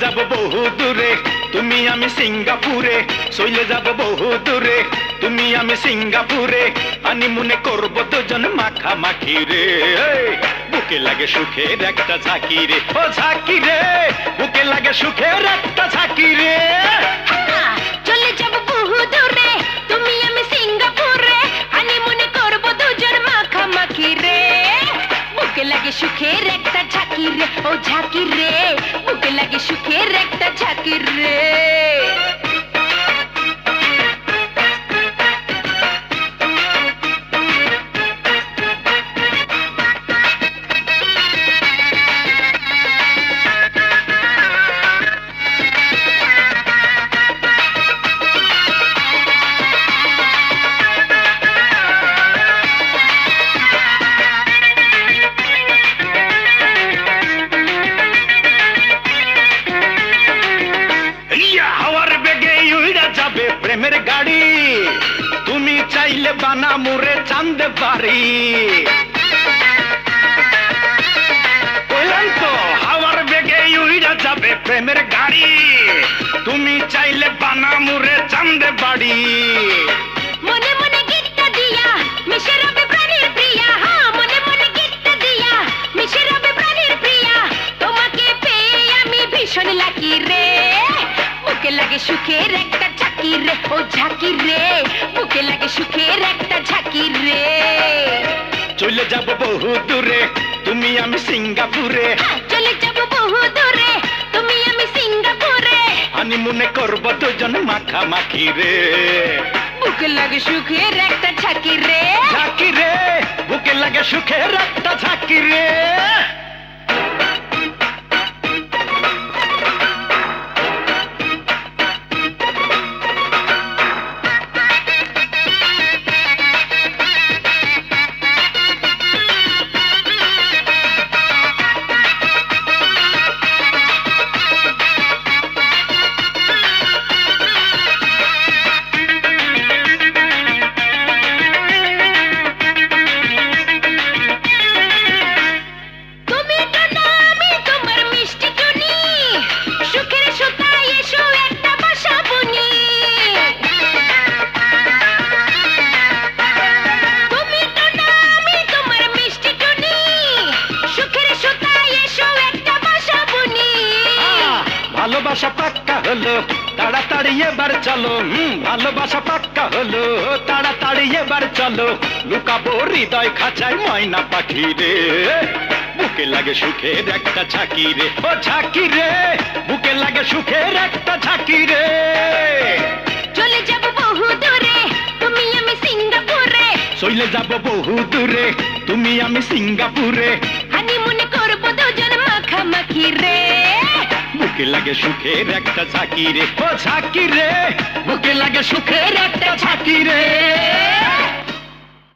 যাব বহু দূরে, তুমি আমি সিঙ্গাপুরে। চলে যাব বহু দূরে, তুমি আমি সিঙ্গাপুরে। আনি মনে করব দুজন মাখামাখি রে। বুকে লাগে সুখের একটা ঝাঁকি রে। ও ঝাঁকি রে, বুকে লাগে সুখের একটা ঝাঁকি রে। লাগে সুখের একটা ঝাঁকি রে ও ঝাঁকি রে বুকে লাগে সুখের একটা ঝাঁকি রে গাড়ি। তুমি চাইলে বানা মুরে চান্দে পারি হাওয়ার বেগে উইড়া যাবে প্রেমের গাড়ি। তুমি চাইলে বানা মুরে চান্দে বাড়ি। হ্যাঁ রে। লাগে সুখের একটা ঝাঁকি রে ও ঝাঁকি রে। বুকে লাগে সুখের একটা ঝাঁকি রে। চলে যাব বহু দূরে তুমি আমি সিঙ্গাপুরে। হ্যাঁ, চলে যাব বহু দূরে তুমি আমি সিঙ্গাপুরে। আমি মনে করব দুজন মাখামাখি রে। বুকে লাগে সুখের একটা ঝাঁকি রে। ঝাঁকি রে বুকে লাগে সুখের একটা ঝাঁকি রে। ভালোবাসা পাক্কা হলো তাড়াতাড়ি এবার চলো হুম ভালোবাসা পাক্কা হলো তাড়াতাড়ি এবার চলো লুকাবো হৃদয় খাঁচায় ময়না পাখি রে। বুকে লাগে সুখের একটা ঝাঁকি রে ও ঝাঁকি রে বুকে লাগে সুখের একটা ঝাঁকি রে। চলে যাব বহু দূরে তুমি আমি সিঙ্গাপুরে। চলে যাব বহু দূরে তুমি আমি সিঙ্গাপুরে। হানিমুনে করব দুজন মাখামাখি রে। বুকে লাগে সুখের একটা ঝাঁকি রে। ও ঝাঁকি রে। বুকে লাগে সুখের একটা ঝাঁকি রে।